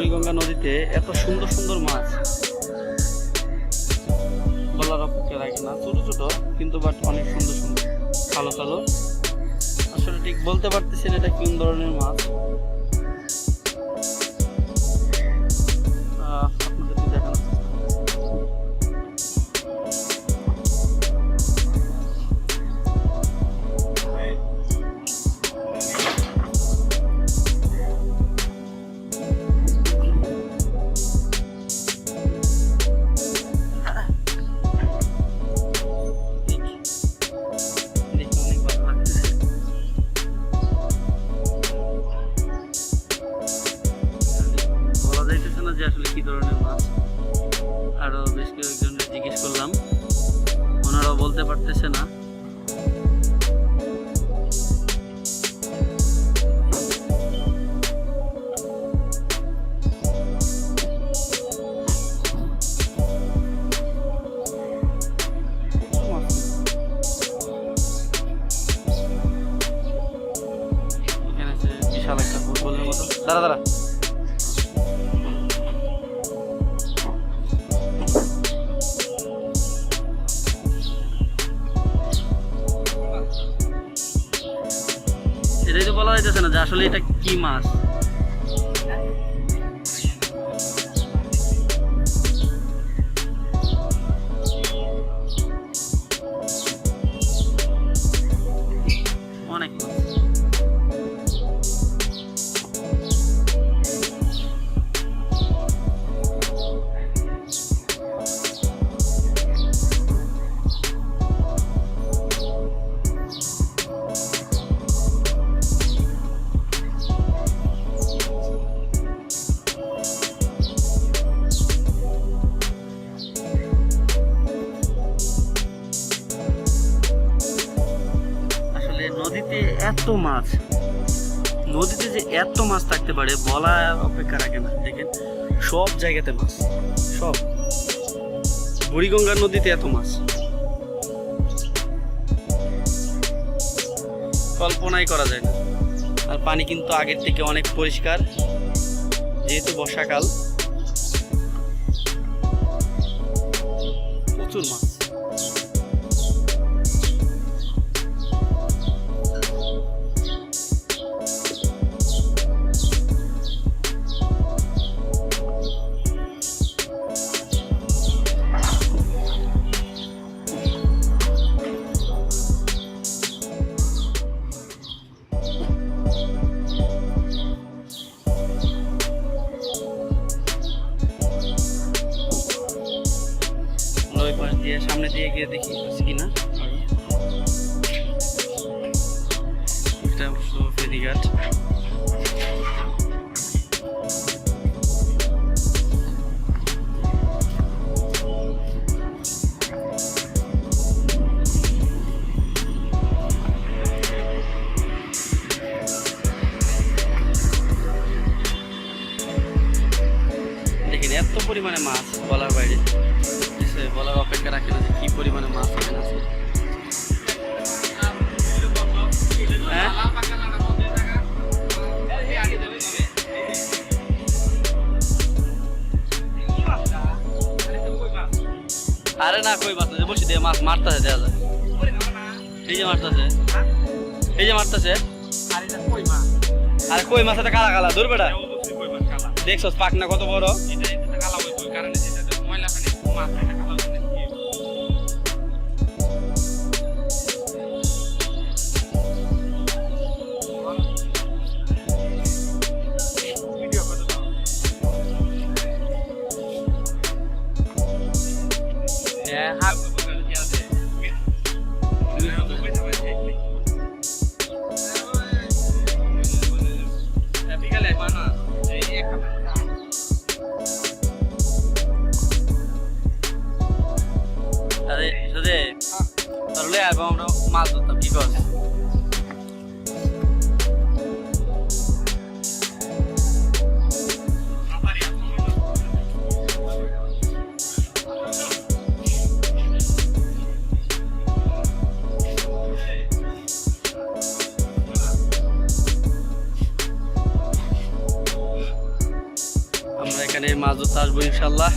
বুড়িগঙ্গা নদীতে এত সুন্দর সুন্দর মাছ। বলার অপেক্ষা রাখে না। ছোটো ছোটো, কিন্তু বাট অনেক সুন্দর সুন্দর। কালো কালো। আসলে ঠিক বলতে পারতেছেন এটা কোন ধরনের মাছ। না যে আসলে কি ধরনের মাছ? আরও বেশ কয়েকজন জিজ্ঞেস করলাম। ওনারাও বলতে পারতেছে না। দাঁড়া দাঁড়া। বলা যাইতেছে না যে আসলে এটা কি মাছ। এত মাছ। নদীতে যে এত মাছ থাকতে পারে বলা অপেক্ষা রাখে না। দেখেন, সব জায়গাতে মাছ। সব। বুড়িগঙ্গার নদীতে এত মাছ। কল্পনাই করা যায় না। আর পানি কিন্তু আগের থেকে অনেক পরিষ্কার, যেহেতু বর্ষাকাল। প্রচুর মাছ। দিয়ে সামনে দিয়ে গিয়ে দেখি আছে কিনা। এটা অবশ্য ফেরিঘাট। এত পরিমাণে মাছ বলার বাইরে। বলার অপেক্ষা রাখে না যে কি পরিমাণে মাছ এখানে আছে। হ্যাঁ? আরে না, কই মাছ না যে বলছি দিয়ে মাছ মারতেছে দেওয়া যায় এই যে মারতেছে। এই যে মারতেছে। আরে কই মাছ? এটা কালা কালা দূর বেটা দেখছস পাকনা কত বড়। হ্যাঁ Yeah. আমরা এখানে মাছ ধরতে আসব ইনশাল্লাহ।